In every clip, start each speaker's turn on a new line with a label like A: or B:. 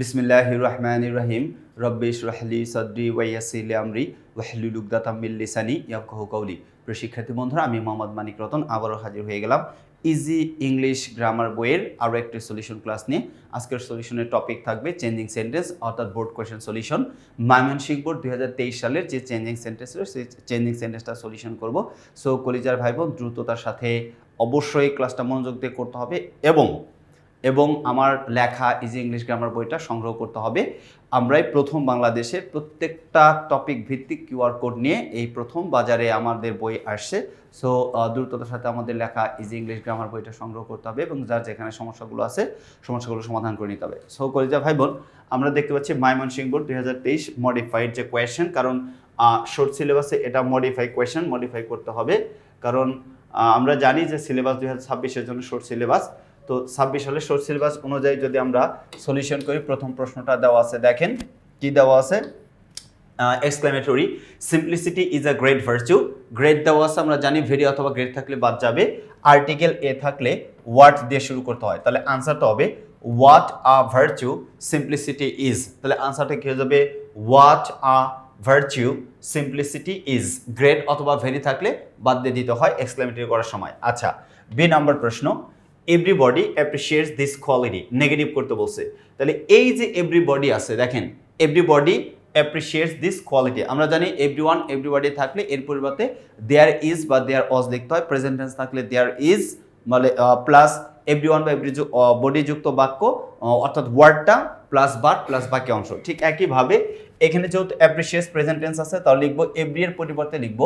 A: বিসমিল্লাহ রহমান রহিম রব্বিশ রাহলি সদ্রি ওয়াইয়াসিল আমরি ওয়াহলুল উকদাতাম মিল লিসানি ইয়াফকাহু কওলি। প্রিয় শিক্ষার্থী বন্ধুরা, আমি মোহাম্মদ মানিক রতন, আবারও হাজির হয়ে গেলাম ইজি ইংলিশ গ্রামার বইয়ের আরও একটি সলিউশন ক্লাস নিয়ে। আজকের সলিউশনের টপিক থাকবে চেঞ্জিং সেন্টেন্স অর্থাৎ board question solution Mymensingh board দু হাজার তেইশ সালের যে চেঞ্জিং সেন্টেন্স ছিল, সেই চেঞ্জিং সেন্টেন্সটা সলিউশন করব। সো কলিজার ভাই বোন দ্রুততার সাথে অবশ্যই ক্লাসটা মনোযোগ দিয়ে করতে হবে এবং এবং আমার লেখা ইজি ইংলিশ গ্রামার বইটা সংগ্রহ করতে হবে। আমরাই প্রথম বাংলাদেশের প্রত্যেকটা টপিক ভিত্তিক কিউআর কোড নিয়ে এই প্রথম বাজারে আমাদের বই আসছে। সো দ্রুততার সাথে আমাদের লেখা ইজি ইংলিশ গ্রামার বইটা সংগ্রহ করতে হবে এবং যার যেখানে সমস্যাগুলো আছে, সমস্যাগুলো সমাধান করে নিতে হবে। সো কলিজা ভাই বোন আমরা দেখতে পাচ্ছি মাইমনসিংহ বোর্ড দুই হাজার তেইশ মডিফাইড যে কোয়েশ্চেন কারণ শর্ট সিলেবাসে এটা মডিফাই কোয়েশ্চেন মডিফাই করতে হবে। কারণ আমরা জানি যে সিলেবাস দুই হাজার ছাব্বিশের জন্য শর্ট সিলেবাস তো ছাব্বিশ সালে শর্ট সিলেবাস অনুযায়ী যদি আমরা সলিউশন করি, প্রথম প্রশ্নটা দেওয়া আছে, দেখেন কি দেওয়া আছে? Exclamatory simplicity is a great virtue great দেওয়া আছে, আমরা জানি ভেরি অথবা গ্রেট থাকলে বাদ যাবে। আর্টিকেল এ থাকলে ওয়াট দিয়ে শুরু করতে হয়। তাহলে আনসারটা হবে what a virtue simplicity is তাহলে আনসারটা কি হয়ে যাবে? What a virtue simplicity is great অথবা ভেরি থাকলে বাদ দিয়ে দিতে হয় এক্সক্লামেটরি করার সময়। আচ্ছা বি নাম্বার প্রশ্ন everybody appreciates this quality negative করতে বলছে। তাহলে এই যে এভরিবডি আছে, দেখেন এভরিবডি অ্যাপ্রিসিয়েটস দিস কোয়ালিটি আমরা জানি এভরি ওয়ান এভরিবডি থাকলে এর পরিবর্তে দেয়ার ইজ বা দেয়ার অজ লিখতে হয় প্রেজেন্ট টেন্স থাকলে দেয়ার ইজ মানে প্লাস এভরি ওয়ান বা এভরি বডি যুক্ত বাক্য অর্থাৎ ওয়ার্ডটা প্লাস বার প্লাস বাক্য অংশ। ঠিক একইভাবে এখানে যেহেতু অ্যাপ্রিসিয়েটস প্রেজেন্ট টেন্স আছে, তাহলে লিখব এভরি এর পরিবর্তে লিখব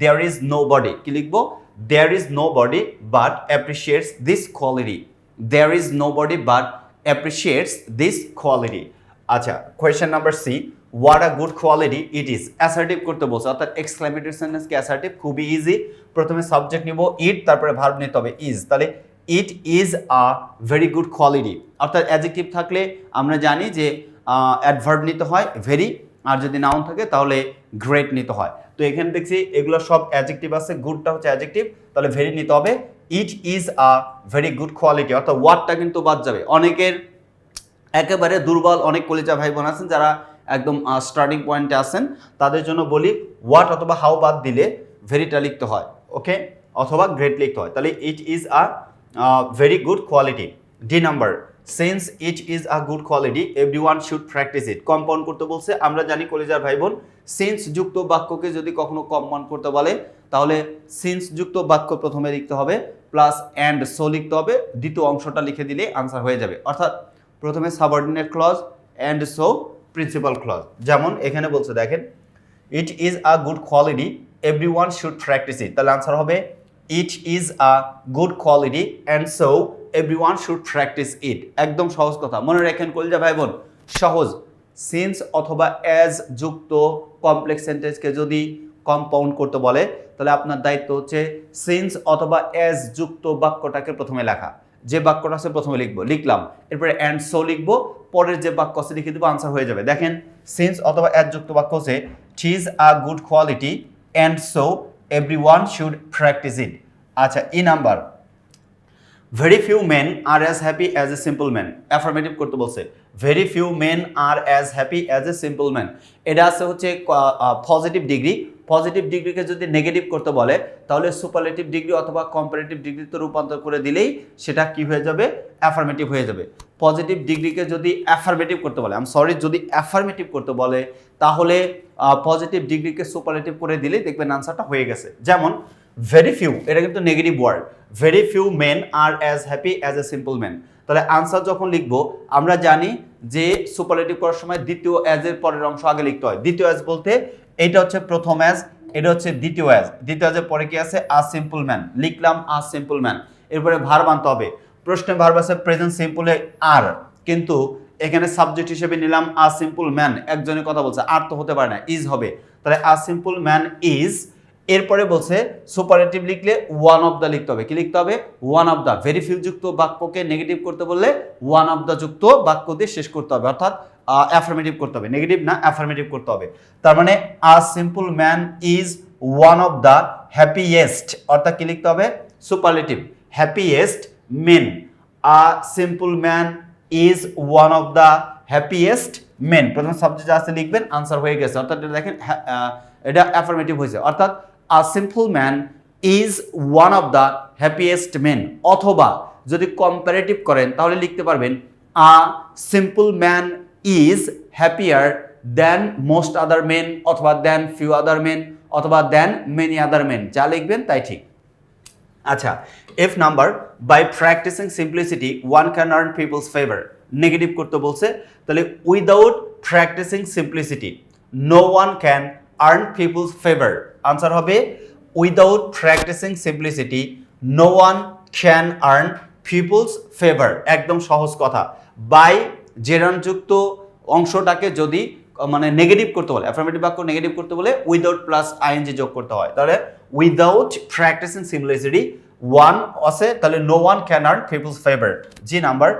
A: দেয়ার ইজ নো বডি কি লিখব? There is nobody but appreciates this quality there is nobody but appreciates this quality আচ্ছা question number C what a good quality it is assertive করতে বলছে, অর্থাৎ এক্সক্লামেটরি সেন্টেন্স কি অ্যাসার্টিভ খুবই easy প্রথমে subject নিব ইট তারপরে ভার্ব নিতে হবে ইজ তাহলে it is a very good quality অর্থাৎ অ্যাজেক্টিভ থাকলে আমরা জানি যে অ্যাডভার্ব নিতে হয় ভেরি আর যদি নাউন থাকে, তাহলে গ্রেট নিতে হয়। তো এখানে দেখছি এগুলো সব অ্যাজেক্টিভ আছে, গুডটা হচ্ছে অ্যাজেক্টিভ তাহলে ভেরি নিতে হবে। It is a very good quality অর্থাৎ ওয়ার্ডটা কিন্তু বাদ যাবে। অনেকের একেবারে দুর্বল, অনেক কলিজা ভাই বোন আছেন যারা একদম স্টার্টিং পয়েন্টে আছেন, তাদের জন্য বলি হোয়াট অথবা হাউ বাদ দিলে ভেরিটা লিখতে হয় ওকে অথবা গ্রেট লিখতে হয়। তাহলে it is a very good quality D number since it is a good quality every one should practise it compound করতে বলছে, আমরা জানি কলেজার ভাই বোন সিন্স যুক্ত বাক্যকে যদি কখনো কম্পাউন্ড করতে বলে, তাহলে সিন্স যুক্ত বাক্য প্রথমে লিখতে হবে প্লাস অ্যান্ড সো লিখতে হবে, দ্বিতীয় অংশটা লিখে দিলে আনসার হয়ে যাবে। অর্থাৎ প্রথমে subordinate clause and so principal clause যেমন এখানে বলছে, দেখেন it is a good quality every one should practise it তাহলে আনসার হবে it is a good quality and so every one should practise it একদম সহজ কথা। মনে রাখেন কলজা ভাই বোন সহজ। সিন্স অথবা অ্যাজ যুক্ত কমপ্লেক্স সেন্টেন্সকে যদি কম্পাউন্ড করতে বলে, তাহলে আপনার দায়িত্ব হচ্ছে সিন্স অথবা অ্যাজ যুক্ত বাক্যটাকে প্রথমে লেখা। যে বাক্যটা আছে প্রথমে লিখব, লিখলাম। এরপরে অ্যান্ড সো লিখব, পরের যে বাক্য আছে লিখে দেবো আনসার হয়ে যাবে। দেখেন সিন্স অথবা অ্যাজ যুক্ত বাক্য হচ্ছে it's a good quality and so every one should practise it আচ্ছা E number very few men are as happy as a simple man affirmative করতে বলছে। Very few men are as happy as a simple man এটা আছে হচ্ছে positive degree positive ডিগ্রিকে যদি negative করতে বলে, তাহলে সুপারলেটিভ ডিগ্রি অথবা কম্পারেটিভ ডিগ্রিতে রূপান্তর করে দিলেই সেটা কি হয়ে যাবে? অ্যাফার্মেটিভ হয়ে যাবে। পজিটিভ ডিগ্রিকে যদি অ্যাফার্মেটিভ করতে বলে আম সরি যদি অ্যাফার্মেটিভ করতে বলে, তাহলে পজিটিভ ডিগ্রিকে সুপারলেটিভ করে দিলেই দেখবেন আনসারটা হয়ে গেছে। যেমন ভেরি ফিউ এটা কিন্তু negative word very few men are as happy as a simple man তাহলে আনসার যখন লিখব, আমরা জানি যে সুপারলেটিভ করার সময় দ্বিতীয় অ্যাজের পরের অংশ আগে লিখতে হয়। দ্বিতীয় অ্যাজ বলতে এটা হচ্ছে প্রথম অ্যাজ এটা হচ্ছে দ্বিতীয় অ্যাজ দ্বিতীয় অ্যাজের পরে কি আছে? আ সিম্পল ম্যান লিখলাম আ সিম্পল ম্যান এরপরে ভার মানতে হবে। প্রশ্নে ভার্ব আছে প্রেজেন্ট সিম্পলে আর কিন্তু এখানে সাবজেক্ট হিসেবে নিলাম আ সিম্পল ম্যান একজনের কথা বলছে, আর তো হতে পারে না ইজ হবে। তাহলে আ সিম্পল ম্যান ইজ এরপরে বলছে সুপারেটিভ লিখলে ওয়ান অফ দ্য লিখতে হবে। কি লিখতে হবে? One of the very few যুক্ত বাক্যকে নেগেটিভ করতে বললে ওয়ান অফ দ্য যুক্ত বাক্য দিয়ে শেষ করতে হবে। অর্থাৎ অ্যাফার্মেটিভ করতে হবে। নেগেটিভ না অ্যাফার্মেটিভ করতে হবে। তার মানে a simple man is one of the happiest অর্থাৎ কি লিখতে হবে? Superlative happiest men a simple man is one of the happiest men প্রথম সাবজেক্ট আছে, লিখবেন আনসার হয়ে গেছে। অর্থাৎ এটা দেখেন এটা অ্যাফার্মেটিভ হয়েছে। অর্থাৎ a simple man is one of the happiest men অথবা যদি কম্পারেটিভ করেন, তাহলে লিখতে পারবেন a simple man is happier than most other men অথবা দেন ফিউ আদার মেন অথবা দেন মেনি আদার মেন যা লিখবেন, তাই ঠিক। আচ্ছা F number by practising simplicity one can earn people's favour negative করতে বলছে, তাহলে without practising simplicity no one can earn people's favour answer হবে without practising simplicity no one can earn people's favour একদম সহজ কথা। বাই জেরানযুক্ত অংশটাকে যদি মানে নেগেটিভ করতে বলে অ্যাফার্মেটিভ বাক্য নেগেটিভ করতে বলে উইদাউট প্লাস আইএনজি যোগ করতে হয়। তাহলে উইদাউট প্র্যাকটিসিং সিম্পলিসিটি ওয়ান আছে তাহলে no one can earn people's favour G number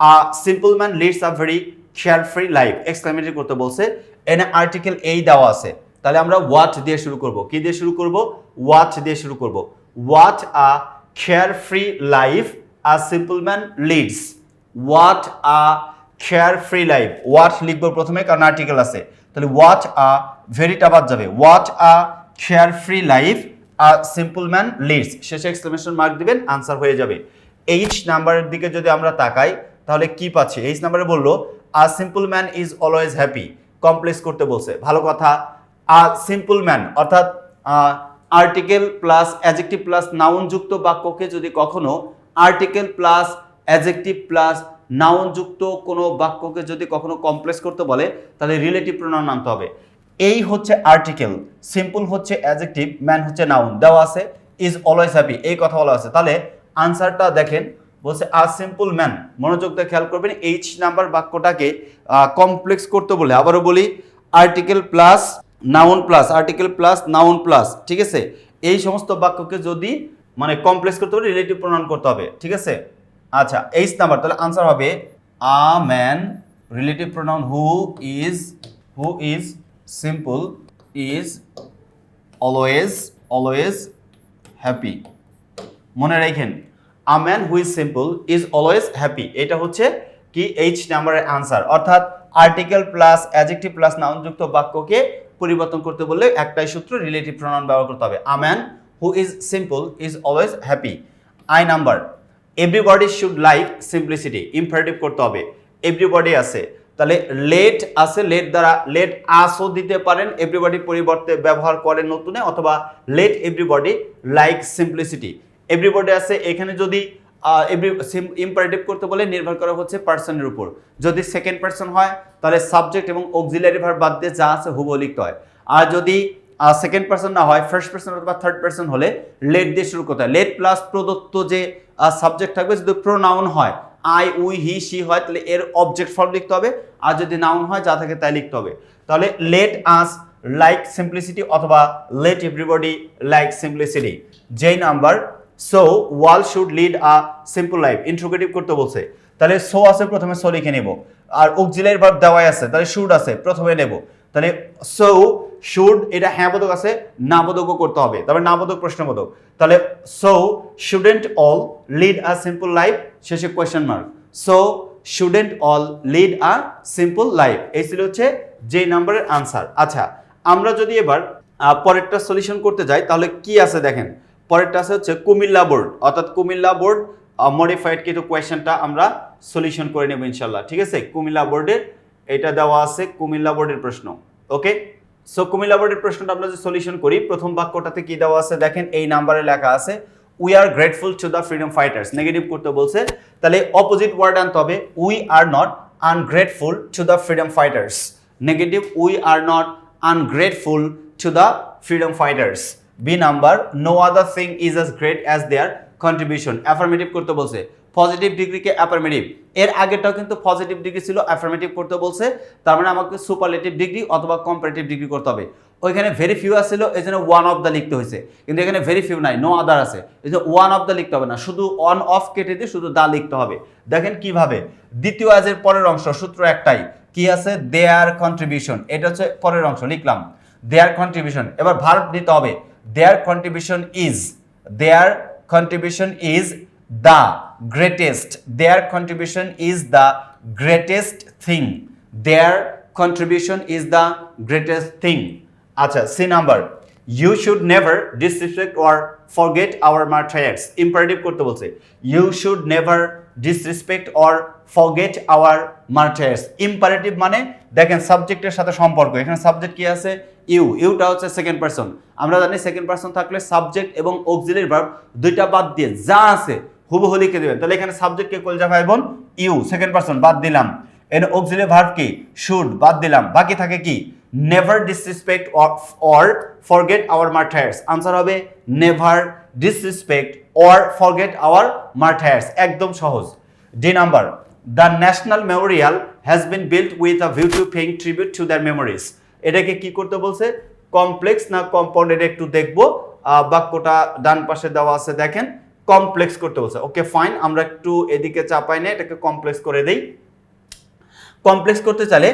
A: a simple man leads a very carefree life exclamatory করতে বলছে এনে আর্টিকেল এই দেওয়া আছে। তাহলে আমরা ওয়াট দিয়ে শুরু করব। কি দিয়ে শুরু করব? ওয়াট দিয়ে শুরু করব। What a carefree life a simple man leads what a carefree life what লিখব প্রথমে কারণ আর্টিকেল আছে। তাহলে হোয়াট আ ভেরিটা বাদ যাবে। What a carefree life a simple man leads শেষে এক্সক্লেমেশন মার্ক দিবেন আনসার হয়ে যাবে। এইচ নাম্বারের দিকে যদি আমরা তাকাই, তাহলে কি পাচ্ছি? এইচ নাম্বারে বলল a simple man is always happy complex করতে বলছে। ভালো কথা। আ সিম্পল ম্যান অর্থাৎ article plus adjective plus noun যুক্ত বাক্যকে যদি কখনো article plus adjective plus noun যুক্ত কোনো বাক্যকে যদি কখনো কমপ্লেক্স করতে বলে, তাহলে রিলেটিভ প্রোনাউন আনতে হবে। এই হচ্ছে আর্টিকেল সিম্পল হচ্ছে অ্যাজেক্টিভ ম্যান হচ্ছে নাউন দেওয়া আছে ইজ অলওয়েজ হ্যাপি এই কথা বলা আছে। তাহলে আনসারটা দেখেন, বলছে আ সিম্পল ম্যান মনোযোগ দিয়ে খেয়াল করবেন এইচ নাম্বার বাক্যটাকে কমপ্লেক্স করতে বলে, আবারও বলি article plus noun plus article plus noun plus ঠিক আছে? এই সমস্ত বাক্যকে যদি মানে কমপ্লেক্স করতে হবে রিলেটিভ প্রণয়ন করতে হবে, ঠিক আছে? আচ্ছা এইচ নাম্বার তাহলে আনসার হবে a man relative pronoun who is who is simple is always always happy মনে রাখেন a man who is simple is always happy এটা হচ্ছে কি? এইচ নাম্বারের আনসার অর্থাৎ আর্টিকেল প্লাস অ্যাজেক্টিভ প্লাস নাউনযুক্ত বাক্যকে পরিবর্তন করতে বললে একটাই সূত্র রিলেটিভ প্রনাউন ব্যবহার করতে হবে। A man who is simple is always happy I number everybody should like simplicity imperative করতে হবে। এভরিবডি আছে। তাহলে লেট আছে লেট দ্বারা লেট আসও দিতে পারেন। এভরিবডি পরিবর্তে ব্যবহার করেন নতুনে অথবা let everybody like simplicity everybody আছে, এখানে যদি এভরি ইম্পারেটিভ করতে বলে নির্ভর করা হচ্ছে পার্সনের উপর। যদি সেকেন্ড পার্সন হয়, তাহলে সাবজেক্ট এবং অক্সিলারি ভার বাদ দিয়ে যা আছে হুবো লিখতে হয়। আর যদি সেকেন্ড পার্সন না হয় ফার্স্ট পার্সন অথবা থার্ড পার্সন হলে লেট দিয়ে শুরু করতে হয়। লেট প্লাস প্রদত্ত যে সাবজেক্ট থাকবে, যদি প্রোনাউন হয় আই উই হি সি হয়, তাহলে এর অবজেক্ট ফর্ম লিখতে হবে। আর যদি নাউন হয়, যা থাকে তাই লিখতে হবে। তাহলে লেট আস লাইক সিম্পলিসিটি অথবা লেট এভরিবডি লাইক সিম্পলিসিটি যেই number so we all should lead a simple life interrogative করতে বলছে। তাহলে সো আছে, প্রথমে সো লিখে নেব। আর অক্সিলারি ভার্ব দেওয়াই আছে, তাহলে শুড আছে, প্রথমে নেব। তাহলে সো শুড এটা হ্যাঁ বোধক আছে না বোধকও করতে হবে। তারপরে না বোধক প্রশ্নবোধক। তাহলে so shouldn't all lead a simple life শেষে question mark so shouldn't all lead a simple life এই ছিল হচ্ছে যে নাম্বারের আনসার আচ্ছা আমরা যদি এবার পরেরটা সলিউশন করতে যাই, তাহলে কি আছে দেখেন? পরেরটা আছে হচ্ছে কুমিল্লা বোর্ড। অর্থাৎ কুমিল্লা বোর্ড মডিফাইড কিন্তু কোয়েশ্চেনটা আমরা সলিউশন করে নেব ইনশাল্লাহ। ঠিক আছে? কুমিল্লা বোর্ডের এটা দেওয়া আছে, কুমিল্লা বোর্ডের প্রশ্ন। ওকে সো কুমিল্লা বোর্ডের প্রশ্নটা আমরা যে সলিউশন করি, প্রথম বাক্যটাতে কি দেওয়া আছে? দেখেন, এই নাম্বারে লেখা আছে we are grateful to the freedom fighters negative করতে বলছে, তাহলে অপোজিট ওয়ার্ড আনতে হবে we are not ungrateful to the freedom fighters negative we are not ungrateful to the freedom fighters B number no other thing is as great as their contribution affirmative করতে বলছে। Positive ডিগ্রিকে affirmative এর আগেরটাও কিন্তু positive degree ছিল affirmative করতে বলছে। তার মানে আমাকে সুপারলেটিভ ডিগ্রি অথবা কম্পারেটিভ ডিগ্রি করতে হবে। ওইখানে ভেরি ফিউ আসছিল, এই জন্য ওয়ান অফ দ্য লিখতে হয়েছে। কিন্তু এখানে ভেরি ফিউ নাই নো আদার আছে। এই জন্য ওয়ান অফ দ্য লিখতে হবে না, শুধু অন অফ কেটে দিয়ে শুধু দা লিখতে হবে। দেখেন কীভাবে। দ্বিতীয় আজের পরের অংশ, সূত্র একটাই। কি আছে? দেয়ার কন্ট্রিবিউশন এটা হচ্ছে পরের অংশ, লিখলাম। দেয়ার কন্ট্রিবিউশন এবার ভার্ব দিতে হবে। Their contribution is their contribution is the greatest. Their contribution is the greatest thing. Their contribution is the greatest thing আচ্ছা C number you should never disrespect or forget our martyrs imperative করতে বলছে। You should never disrespect or forget our martyrs imperative মানে দেখেন সাবজেক্টের সাথে সম্পর্ক। এখানে subject কি আছে? ইউ, ইউটা হচ্ছে সেকেন্ড পারসন আমরা জানি সেকেন্ড পারসন থাকলে সাবজেক্ট এবং অক্সিলারি ভার্ব দুইটা বাদ দিয়ে যা আছে হুবহু লিখে দেবেন। তাহলে এখানে সাবজেক্টকে কলজা ভাই বোন? ইউ সেকেন্ড পারসন বাদ দিলাম। এর অক্সিলারি ভার্ব কি? শুড বাদ দিলাম। বাকি থাকে কি? Never disrespect or forget our martyrs answer হবে never disrespect or forget our martyrs একদম সহজ। D number the national memorial has been build with a view to paying tribute to their memories এটাকে কি করতে বলছে? কমপ্লেক্স না compound, এটা একটু দেখব। বাক্যটা ডান পাশে দেওয়া আছে, দেখেন। কমপ্লেক্স করতে বলছে। ওকে, ফাইন, আমরা একটু এদিকে চাপাই না, এটাকে কমপ্লেক্স করে দেই। কমপ্লেক্স করতে চাইলে,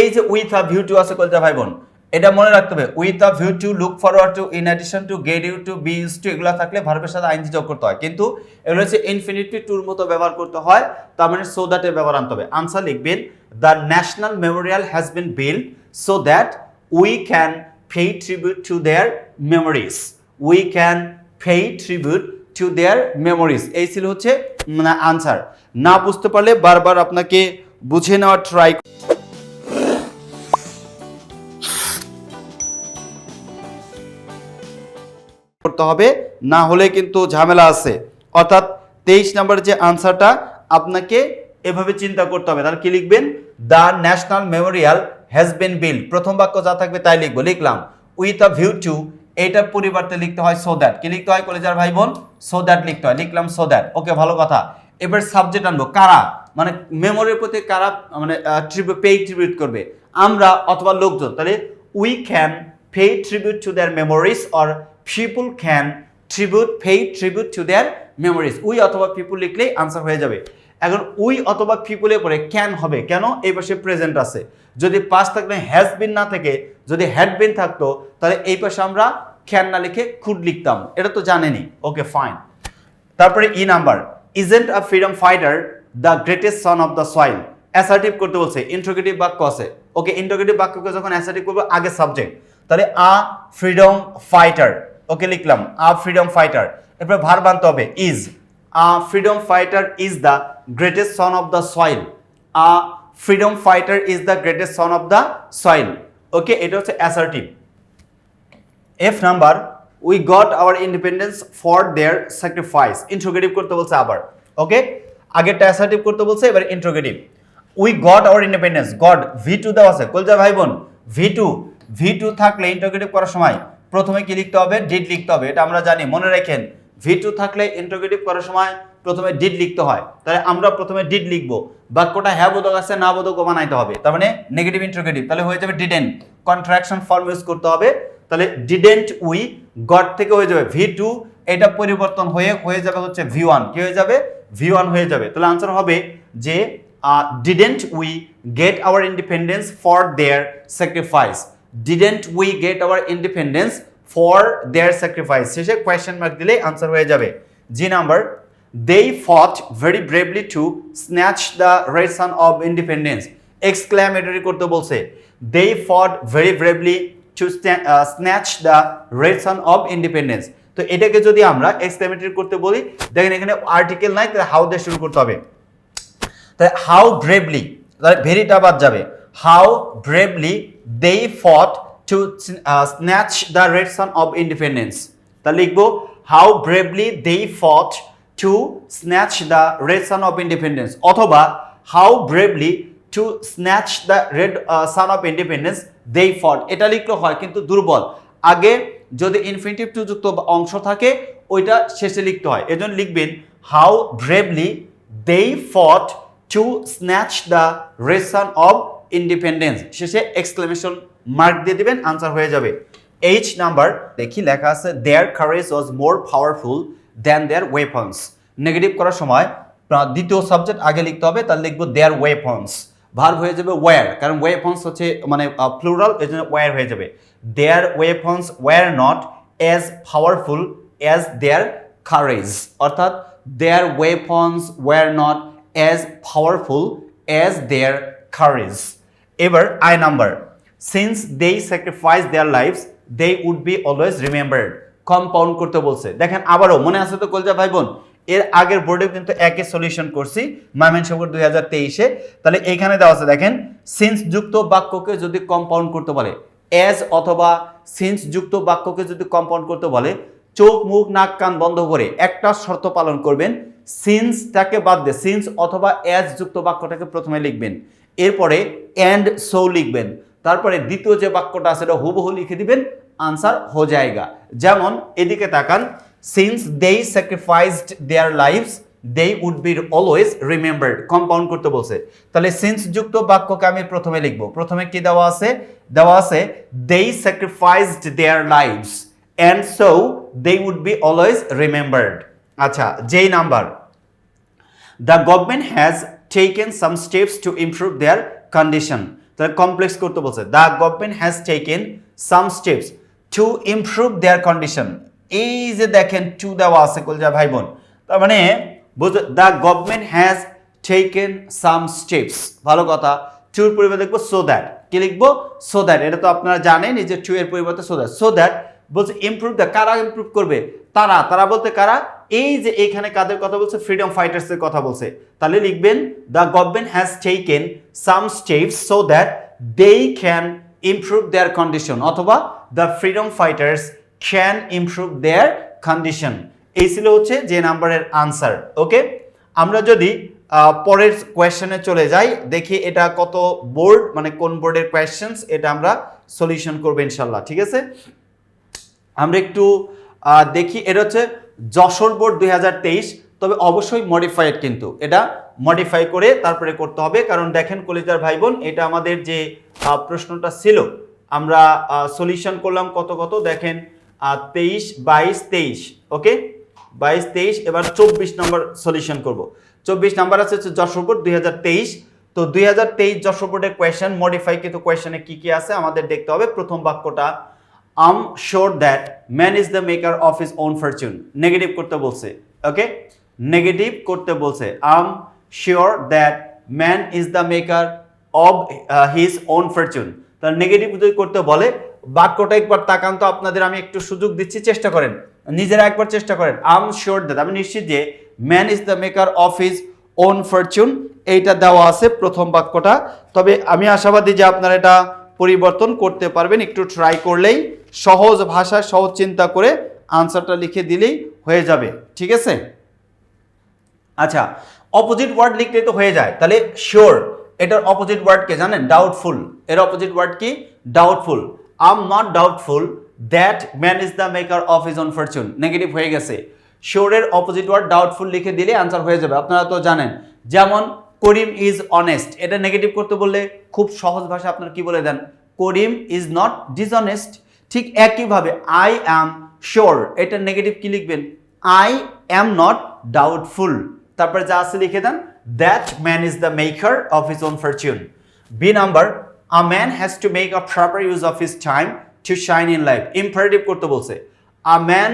A: এই যে উইথ আ ভিউ টু আছে, কলজা ভাই বোন, এটা মনে রাখতে হবে। With a view to look forward to in addition to get you to be use to এগুলো থাকলে ভার্বের সাথে আইনজি যোগ করতে হয়। কিন্তু এগুলো হচ্ছে ইনফিনিটি টুর মতো ব্যবহার করতে হয়, তার মানে সো দ্যাটের ব্যবহার আনতে হবে। আনসার লিখবেন the national memorial has been build so that we can pay tribute to their memories we can pay tribute to their memories এই ছিল হচ্ছে মানে আনসার না বুঝতে পারলে বারবার আপনাকে বুঝে নেওয়ার ট্রাই করতে হবে, না হলে কিন্তু ঝামেলা আছে। অর্থাৎ তেইশ নম্বরের যে আনসারটা আপনাকে এভাবে চিন্তা করতে হবে। তাহলে কি লিখবেন? The national memorial has been build প্রথম বাক্য যা থাকবে তাই লিখব। লিখলাম উইথ আ ভিউ টু এইটার পরিবর্তে লিখতে হয় সো দ্যাট কি লিখতে হয় কলেজার ভাই বোন সো দ্যাট লিখতে হয়। লিখলাম সো দ্যাট ওকে, ভালো কথা। এবার সাবজেক্ট আনব, কারা? মানে মেমোরির প্রতি কারা মানে পে ট্রিবিউট করবে? আমরা অথবা লোকজন। তাহলে we can pay tribute to their memories or people can tribute pay tribute to their memories we অথবা পিপুল লিখলেই আনসার হয়ে যাবে। এখন উই অথবা পিপুলের পরে ক্যান হবে। কেন? এই পাশে প্রেজেন্ট আছে। যদি পাস থাকলে হ্যাজ বিন না থেকে, যদি হ্যাড বিন থাকতো, তাহলে এই পাশে আমরা ক্যান না লিখে খুড লিখতাম। এটা তো জানেনি। ওকে ফাইন তারপরে E number isn't a freedom fighter the greatest son of the soil assertive করতে বলছে ইন্ট্রোগেটিভ বাক্য আছে। ওকে ইন্ট্রোগেটিভ বাক্যকে যখন অ্যাসার্টিভ করব, আগে সাবজেক্ট তাহলে আ ফ্রিডম ফাইটার ওকে লিখলাম আ ফ্রিডম ফাইটার এরপরে ভার বানতে হবে is a freedom fighter is the greatest son of the soil a freedom fighter is the greatest son of the soil okay এটা হচ্ছে assertive F number we got our independence for their sacrifice interrogative করতে বলছে আবার okay আগেরটা assertive করতে বলছে, এবার interrogative we got our independence got V two দেওয়া আছে। কলজা ভাই বোন ভি টু ভি টু থাকলে ইন্ট্রোগেটিভ করার সময় প্রথমে কি লিখতে হবে? ডিড লিখতে হবে। এটা আমরা জানি। মনে রাখেন ভি টু থাকলে ইন্ট্রোগেটিভ করার সময় প্রথমে ডিড লিখতে হয়। তাহলে আমরা প্রথমে ডিড লিখব। বাক্যটা হ্যাঁ বোধক আছে, না বোধক বানাইতে হবে। তার মানে নেগেটিভ ইন্ট্রোগেটিভ তাহলে হয়ে যাবে ডিডেন্ট কন্ট্রাকশন ফর্ম ইউজ করতে হবে। তাহলে ডিডেন্ট উই গড থেকে হয়ে যাবে ভি টু এটা পরিবর্তন হয়ে হয়ে যাবে হচ্ছে ভি ওয়ান কি হয়ে যাবে? ভি ওয়ান হয়ে যাবে। তাহলে আনসার হবে যে didn't we get our independence for their sacrifice didn't we get our independence for their sacrifice শেষে কোয়েশ্চেন মার্ক দিলেই আনসার হয়ে যাবে। G number they fought very bravely to snatch the red sun of independence. Exclamatory করতে বলছে। They fought very bravely to snatch the red sun of independence. তো এটাকে যদি আমরা এক্সক্লেমেটরি করতে বলি, দেখেন এখানে আর্টিকেল নাই, তাহলে হাউ দিয়ে শুরু করতে হবে? তাহলে হাউ ব্রেভলি তাহলে ভেরিটা বাদ যাবে। How bravely they fought to snatch the red sun of independence তা লিখব how bravely they fought to snatch the red sun of independence অথবা how bravely to snatch the red sun of independence they fought এটা লিখলে হয় কিন্তু দুর্বল। আগে যদি ইনফিনিটিভ টু যুক্ত অংশ থাকে, ওইটা শেষে লিখতে হয়। এজন্য লিখবেন how bravely they fought to snatch the Resan of independence শেষে এক্সক্লেমেশন মার্ক দিয়ে দিবেন আনসার হয়ে যাবে। এইচ নাম্বার দেখি লেখা আছে their courage was more powerful than their weapons negative করার সময় দ্বিতীয় সাবজেক্ট আগে লিখতে হবে, তাহলে লিখব দেয়ার ওয়েপন্স ভার্ব হয়ে যাবে ওয়ার কারণ ওয়েপন্স হচ্ছে মানে প্লুরাল এই জন্য ওয়ার হয়ে যাবে। Their weapons were not as powerful as their courage অর্থাৎ their weapons were not as powerful as their courage এবার I number since they sacrifice their lives they would be always remembered compound করতে বলছে। দেখেন, আবারও মনে আছে তো কলজা ভাই বোন এর আগের বোর্ডে কিন্তু একই সলিউশন করছি মাইমেন সবর দুই হাজার তেইশে। তাহলে এখানে দেওয়া আছে, দেখেন সিন্স যুক্ত বাক্যকে যদি কম্পাউন্ড করতে বলে অ্যাজ অথবা সিন্স যুক্ত বাক্যকে যদি কম্পাউন্ড করতে বলে, চোখ, মুখ, নাক, কান বন্ধ করে একটা শর্ত পালন করবেন সিন্সটাকে বাদ দিয়ে সিন্স অথবা অ্যাজ যুক্ত বাক্যটাকে প্রথমে লিখবেন। এরপরে অ্যান্ড সো লিখবেন। তারপরে দ্বিতীয় যে বাক্যটা আছে সেটা হুবহু লিখে দিবেন আনসার হো জায়গা। যেমন এদিকে তাকান since they sacrificed their lives they would be always remembered compound করতে বলছে। তাহলে সিন্স যুক্ত বাক্যকে আমি প্রথমে লিখব। প্রথমে কি দেওয়া আছে? দেওয়া আছে they sacrificed their lives and so they would be always remembered আচ্ছা যেই number. The government has taken some steps to improve their condition তাহলে কমপ্লেক্স করতে বলছে। The government has taken some steps to improve their condition এই যে দেখেন two দেওয়া আছে কলজা ভাই বোন তার মানে the government has taken some steps ভালো কথা। টুর পরিবর্তে লিখব সো দ্যাট কি লিখব? সো দ্যাট এটা তো আপনারা জানেন এই যে টু এর পরিবর্তে সো দ্যাট সো দ্যাট বলছে ইমপ্রুভ দ্য কারা ইমপ্রুভ করবে? তারা। তারা বলতে কারা? এই যে এখানে কাদের কথা বলছে? ফ্রিডম ফাইটার্সের কথা বলছে। তাহলে লিখবেন the government has taken some steps so that they can improve their condition অথবা the freedom fighters can improve their condition. এই ছিল হচ্ছে যে নাম্বারের আনসার, ওকে? আমরা যদি পরের কোয়েশ্চেনে চলে যাই, দেখি এটা কত বোর্ড মানে কোন বোর্ডের কোয়েশ্চেন্স, এটা আমরা সলিউশন করব ইনশাল্লাহ, ঠিক আছে? আমরা একটু দেখি, এটা হচ্ছে যশোর বোর্ড দুই হাজার তেইশ, তবে অবশ্যই মডিফাইড কিন্তু। এটা মডিফাই করে তারপরে করতে হবে, কারণ দেখেন কলিজার ভাই বোন, এটা আমাদের যে প্রশ্নটা ছিল আমরা সলিউশন করলাম কত কত? দেখেন তেইশ বাইশ তেইশ, ওকে? বাইশ তেইশ, এবার চব্বিশ নম্বর সলিউশন করব। চব্বিশ নাম্বার আছে হচ্ছে যশোর বোর্ড দুই তো দুই হাজার তেইশ যশোর বোর্ডের কোয়েশ্চেন মডিফাই কিন্তু কোয়েশ্চেনে কি কি আছে আমাদের দেখতে হবে। প্রথম বাক্যটা I'm sure that man is the maker of his own fortune negative করতে বলছে, ওকে? নেগেটিভ করতে বলছে I'm sure that man is the maker of his own fortune তার নেগেটিভ যদি করতে বলে, বাক্যটা একবার তাকান তো আপনাদের আমি একটু সুযোগ দিচ্ছি, চেষ্টা করেন। নিজেরা একবার চেষ্টা করেন। আম শিওর দ্যাট আমি নিশ্চিত যে man is the maker of his own fortune এইটা দেওয়া আছে প্রথম বাক্যটা। তবে আমি আশাবাদী যে আপনারা এটা পরিবর্তন করতে পারবেন, একটু ট্রাই করলেই সহজ ভাষায় সহজ চিন্তা করে আনসারটা লিখে দিলেই হয়ে যাবে। ঠিক আছে? আচ্ছা অপোজিট ওয়ার্ড লিখলেই তো হয়ে যায়। তাহলে শিওর এটার অপোজিট ওয়ার্ড কে জানেন? ডাউটফুল এর অপোজিট ওয়ার্ড কি? Doubtful I'm not doubtful that man is the maker of his own fortune negative হয়ে গেছে। শিওরের অপোজিট ওয়ার্ড ডাউটফুল লিখে দিলে আনসার হয়ে যাবে। আপনারা তো জানেন। যেমন করিম ইজ অনেস্ট এটা নেগেটিভ করতে বললে খুব সহজ ভাষা আপনারা কি বলে দেন? করিম ইজ নট ডিসঅনেস্ট ঠিক একইভাবে আই অ্যাম শিওর এটা নেগেটিভ কি লিখবেন? আই অ্যাম নট ডাউটফুল তারপরে যা আছে লিখে দেন? That man is the maker of his own fortune B number a man has to make a proper use of his time to shine in life imperative করতে বলছে। A man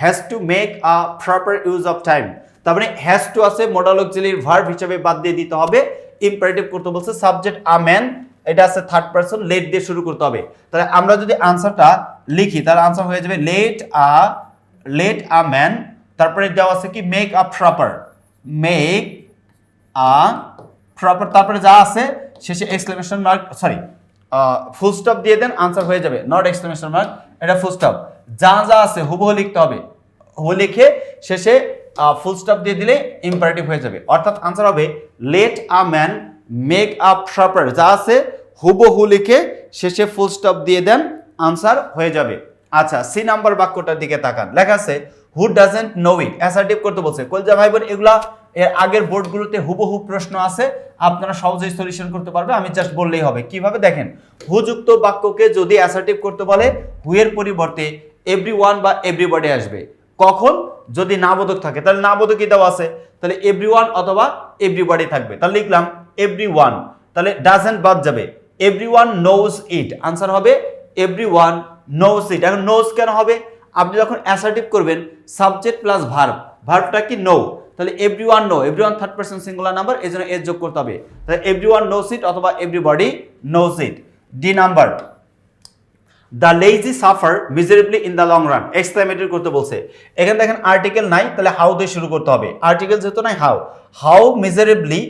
A: has to make a proper use of time তার মানে has to আছে modal auxiliary verb হিসেবে বাদ দিয়ে দিতে হবে। ইম্পারেটিভ করতে বলছে সাবজেক্ট আ ম্যান এটা আছে থার্ড পারসন লেট দিয়ে শুরু করতে হবে। তাহলে আমরা যদি আনসারটা লিখি, তাহলে আনসার হয়ে যাবে let a let a man তারপরে দেওয়া আছে কি make a proper make proper তারপরে যা আছে, শেষে exclamation mark sorry full stop দিয়ে দেন আনসার হয়ে যাবে। নট এক্সক্লেমেশন মার্ক এটা ফুল স্টপ যা যা আছে, হুবহু লিখতে হবে। হু লিখে শেষে ফুল স্টপ দিয়ে দিলে ইম্পারেটিভ হয়ে যাবে। অর্থাৎ আনসার হবে let a man make a proper যা আছে, হুবহু লিখে শেষে ফুল স্টপ দিয়ে দেন আনসার হয়ে যাবে। আচ্ছা সি নাম্বার বাক্যটার দিকে তাকান। লেখা আছে who doesn't know it assertive করতে বলছে। কলজা ভাই বোন এগুলা এর আগের বোর্ডগুলোতে হুবহু প্রশ্ন আছে, আপনারা সহজেই সলিউশন করতে পারবে, আমি জাস্ট বললেই হবে। কীভাবে? দেখেন, হুযুক্ত বাক্যকে যদি অ্যাসার্টিভ করতে বলে হু এর পরিবর্তে এভরি ওয়ান বা এভরিবডি আসবে। কখন? যদি নাবোধক থাকে, তাহলে নাবোধকই দেওয়া আছে। তাহলে এভরি ওয়ান অথবা এভরিবডি থাকবে। তাহলে লিখলাম এভরি ওয়ান তাহলে ডাজেন্ট বাদ যাবে। Every one knows it answer হবে এভরি ওয়ান নোজ ইট এখন নোজ কেন হবে? আপনি যখন অ্যাসার্টিভ করবেন সাবজেক্ট প্লাস ভার্ব ভার্বটা কি? নো তাহলে every one know every one third person singular number এই জন্য এস যোগ করতে হবে। তাহলে এভরি ওয়ান নোস ইট অথবা everybody knows it D number the lazy suffer miserably in the long run exclamatory করতে বলছে। এখানে দেখেন আর্টিকেল নাই, তাহলে হাউ দিয়ে শুরু করতে হবে। আর্টিকেল যেহেতু নাই how how miserably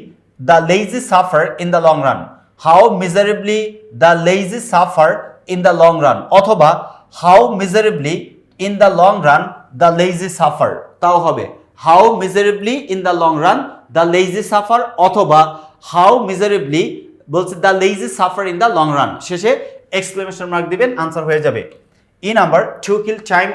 A: the lazy suffer in the long run how miserably the lazy suffer in the long run অথবা how miserably in the long run the lazy suffer তাও হবে। How miserably in the long run the lazy suffer অথবা how miserably বলছে the lazy suffer in the long run শেষে exclamation mark দিবেন answer হয়ে যাবে। E number to kill time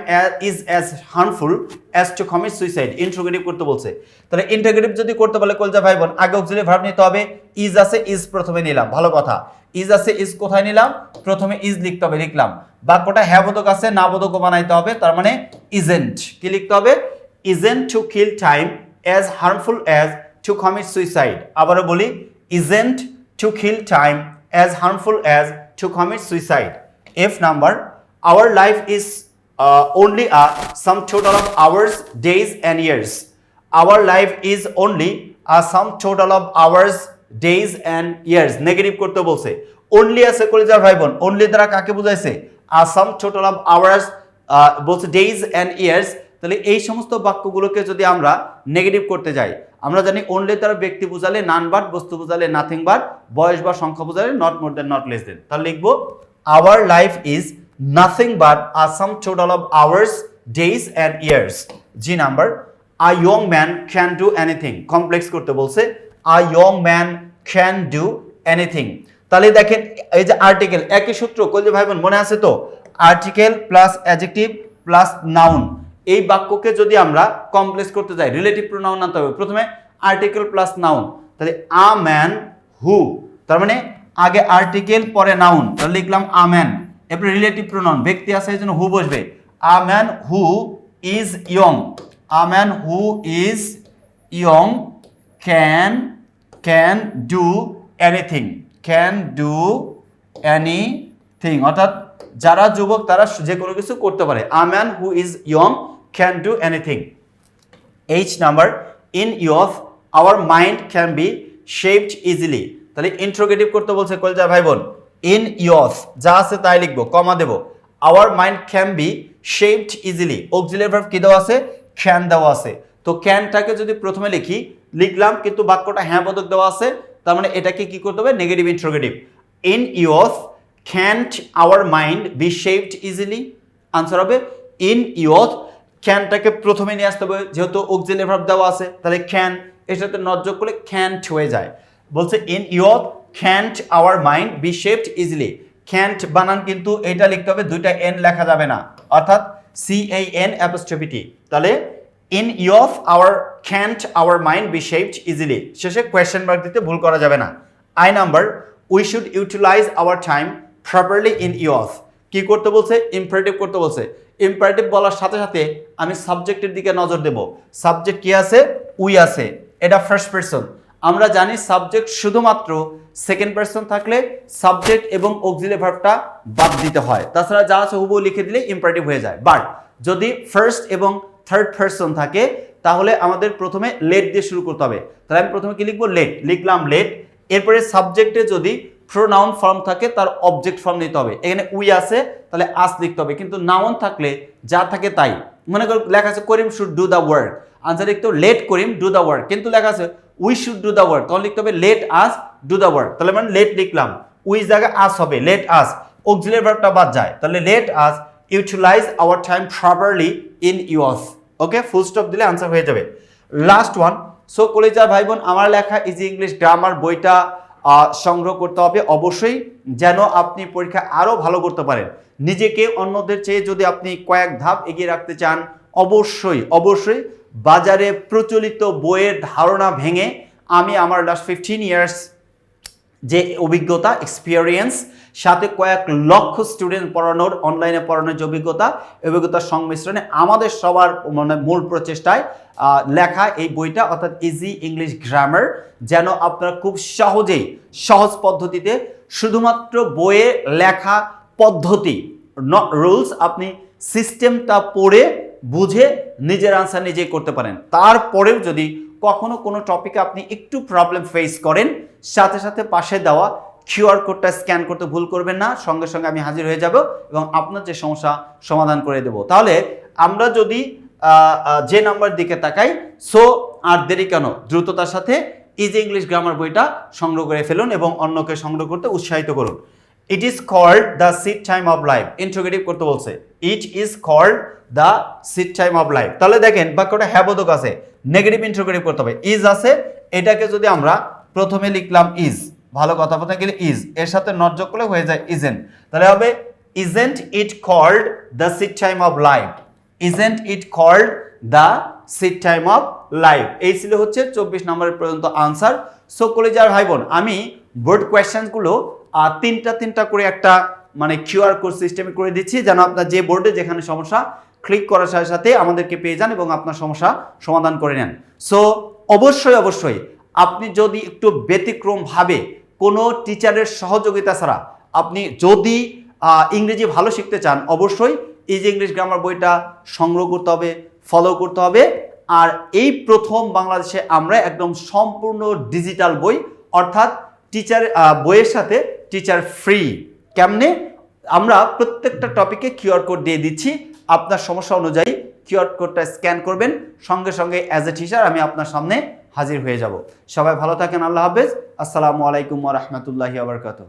A: is as harmful as to commit suicide interrogative করতে বলছে। তাহলে interrogative যদি করতে বলে, কলজা ভাই বোন আগে অক্সিলি ভার্ব নিতে হবে। ইজ আছে ইজ প্রথমে নিলাম। ভালো কথা। ইজ আছে ইজ কোথায় নিলাম? প্রথমে ইজ লিখতে হবে, লিখলাম। বাক্যটা হ্যাঁ বোধক আছে, না বোধকও বানাইতে হবে। তার মানে ইজেন্ট কি লিখতে হবে? Isn't to kill time as harmful as to commit suicide আবারও বলি isn't to kill time as harmful as commit suicide. F number, our life is uh, only a sum total of hours, days, and years. Our life is only a sum total of hours, days, and years. Negative করতে বলছে only আছে কলিজার ভাই বোন only দ্বারা কাকে বুঝাইছে sum total of hours uh, বলছে days and years তাহলে এই সমস্ত বাক্যগুলোকে যদি আমরা নেগেটিভ করতে যাই, আমরা জানি অনলি তার ব্যক্তি বুঝালে নান বাট বস্তু বুঝালে নাথিং বাট বয়স বা সংখ্যা বুঝালে not more than not less than তাহলে লিখব our life is nothing but a sum total of hours days and years G number a young man can do anything complex করতে বলছে a young man can do anything তাহলে দেখেন, এই যে article একই সূত্র কইলে ভাই বোন, মনে আছে তো? Article plus adjective plus noun এই বাক্যকে যদি আমরা কমপ্লেক্স করতে যাই রিলেটিভ প্রোনাউন আনতে হবে। প্রথমে আর্টিকেল প্লাস নাউন তাহলে আ ম্যান হু তার মানে আগে আর্টিকেল পরে নাউন তাহলে লিখলাম আ ম্যান এরপরে রিলেটিভ প্রোনাউন ব্যক্তি আছে, এই জন্য হু বসবে। A man who is young a man who is young can can do anything can do anything অর্থাৎ যারা যুবক, তারা যে কোনো কিছু করতে পারে। A man who is young can do anything H number in youth our mind can be shaped easily তাহলে ইন্ট্রোগেটিভ করতে বলছে কলজা ভাই বোন ইন ইয়ফ যা আছে তাই লিখব comma Dev. Our mind can be shaped easily auxiliary verb কি দেওয়া আছে? ক্যান দেওয়া আছে। তো ক্যানটাকে যদি প্রথমে লিখি, লিখলাম, কিন্তু বাক্যটা হ্যাঁ বোধক দেওয়া আছে, তার মানে এটাকে কি করতে হবে? Negative interrogative in youth can't our mind be shaped easily answer হবে ইন ইয়থ ক্যানটাকে প্রথমে নিয়ে আসতে হবে। যেহেতু অক্সিলিয়ারি ভার্ব দেওয়া আছে, তাহলে ক্যান এর সাথে নট যোগ করলে ক্যান্ট হয়ে যায়। বলছে in youth can't our mind be shaped easily can't বানান কিন্তু এটা লিখতে হবে, দুইটা এন লেখা যাবে না। অর্থাৎ সি এ এন অ্যাপোস্ট্রফিটি তাহলে in youth our can't our mind be shaped easily শেষে কোয়েশ্চেন মার্ক দিতে ভুল করা যাবে না। I number we should utilize our time properly in youth কি করতে বলছে? ইম্পারেটিভ করতে বলছে। ইম্পারেটিভ বলার সাথে সাথে আমি সাবজেক্টের দিকে নজর দেব। সাবজেক্ট কি আছে? উই আছে। এটা ফার্স্ট পার্সন আমরা জানি সাবজেক্ট শুধুমাত্র সেকেন্ড পার্সন থাকলে সাবজেক্ট এবং অক্সিলে ভার্বটা বাদ দিতে হয়। তাছাড়া যা আছে হুবহু লিখে দিলে ইম্পারেটিভ হয়ে যায়। বাট যদি ফার্স্ট এবং থার্ড পার্সন থাকে, তাহলে আমাদের প্রথমে লেট দিয়ে শুরু করতে হবে। তাহলে আমি প্রথমে কি লিখব? লেট লিখলাম লেট এরপরে সাবজেক্টে যদি প্রোনাউন ফর্ম থাকে, তার অবজেক্ট ফর্ম নিতে হবে। এখানে উই আছে, তাহলে আস লিখতে হবে। কিন্তু নাউন থাকলে যা থাকে তাই। মনে করো লেখা আছে, Karim should do the work answer লিখতে হবে let Karim do the work কিন্তু লেখা আছে we should do the work তখন লিখতে হবে let us do the work তাহলে মানে লেট লিখলাম। উই জায়গায় আস হবে লেট আস অক্সিলিয়ারি ভার্বটা বাদ যায়। তাহলে let us utilize our time properly in youth okay full stop দিলে আনসার হয়ে যাবে। লাস্ট ওয়ান সো কলেজা ভাই বোন আমার লেখা ইজি ইংলিশ গ্রামার বইটা সংগ্রহ করতে হবে। অবশ্যই যেন আপনি পরীক্ষা আরও ভালো করতে পারেন। নিজেকে অন্যদের চেয়ে যদি আপনি কয়েক ধাপ এগিয়ে রাখতে চান, অবশ্যই অবশ্যই বাজারে প্রচলিত বইয়ের ধারণা ভেঙে আমি আমার লাস্ট ফিফটিন ইয়ার্স যে অভিজ্ঞতা এক্সপিরিয়েন্স সাথে কয়েক লক্ষ স্টুডেন্ট পড়ানোর অনলাইনে পড়ানোর যে অভিজ্ঞতা অভিজ্ঞতার সংমিশ্রণে আমাদের সবার মানে মূল প্রচেষ্টায় লেখা এই বইটা, অর্থাৎ ইজি ইংলিশ গ্রামার যেন আপনারা খুব সহজেই, সহজ পদ্ধতিতে শুধুমাত্র বইয়ে লেখা পদ্ধতি রুলস আপনি সিস্টেমটা পড়ে বুঝে নিজের আনসার নিজেই করতে পারেন। তারপরেও যদি কখনো কোনো টপিকে আপনি একটু প্রবলেম ফেস করেন, সাথে সাথে পাশে দেওয়া কিউআর কোডটা স্ক্যান করতে ভুল করবেন না, সঙ্গে সঙ্গে আমি হাজির হয়ে যাব এবং আপনার যে সমস্যা সমাধান করে দেব। তাহলে আমরা যদি যে নাম্বার দিকে তাকাই, সো আর দেরি কেন? দ্রুততার সাথে ইজি ইংলিশ গ্রামার বইটা সংগ্রহ করে ফেলুন এবং অন্যকে সংগ্রহ করতে উৎসাহিত করুন। It is called the seed time of life interrogative করতে বলছে। It is called the seed time of life তাহলে দেখেন, বাক্যটা হ্যাবোধক আছে। নেগেটিভ ইন্ট্রোগেটিভ করতে হবে। ইজ আছে। এটাকে যদি আমরা প্রথমে লিখলাম ইজ ভালো কথা বলতে গেলে ইজ এর সাথে যোগ করলে হয়ে যায় ইজেন্ট তাহলে হবে isn't it called the seed time of life isn't it called the seed time of life এই ছিল হচ্ছে চব্বিশ নম্বরের পর্যন্ত আনসার সো কলেজার ভাই বোন আমি বোর্ড কোয়েশ্চেনগুলো তিনটা তিনটা করে একটা মানে কিউআর কোড সিস্টেমে করে দিচ্ছি, যেন আপনার যে বোর্ডে যেখানে সমস্যা ক্লিক করার সাথে সাথে আমাদেরকে পেয়ে যান এবং আপনার সমস্যা সমাধান করে নেন। সো অবশ্যই অবশ্যই, আপনি যদি একটু ব্যতিক্রমভাবে কোনো টিচারের সহযোগিতা ছাড়া আপনি যদি ইংরেজি ভালো শিখতে চান, অবশ্যই ইজি ইংলিশ গ্রামার বইটা সংগ্রহ করতে হবে ফলো করতে হবে। আর এই প্রথম বাংলাদেশে আমরা একদম সম্পূর্ণ ডিজিটাল বই, অর্থাৎ টিচার বইয়ের সাথে টিচার ফ্রি কেমনে? আমরা প্রত্যেকটা টপিকে কিউআর কোড দিয়ে দিচ্ছি। আপনার সমস্যা অনুযায়ী কিউআর কোডটা স্ক্যান করবেন। সঙ্গে সঙ্গে অ্যাজ এ টিচার আমি আপনার সামনে হাজির হয়ে যাব। সবাই ভালো থাকেন, আল্লাহ হাফেজ। আসসালামু আলাইকুম রহমতুল্লাহি আবরকাত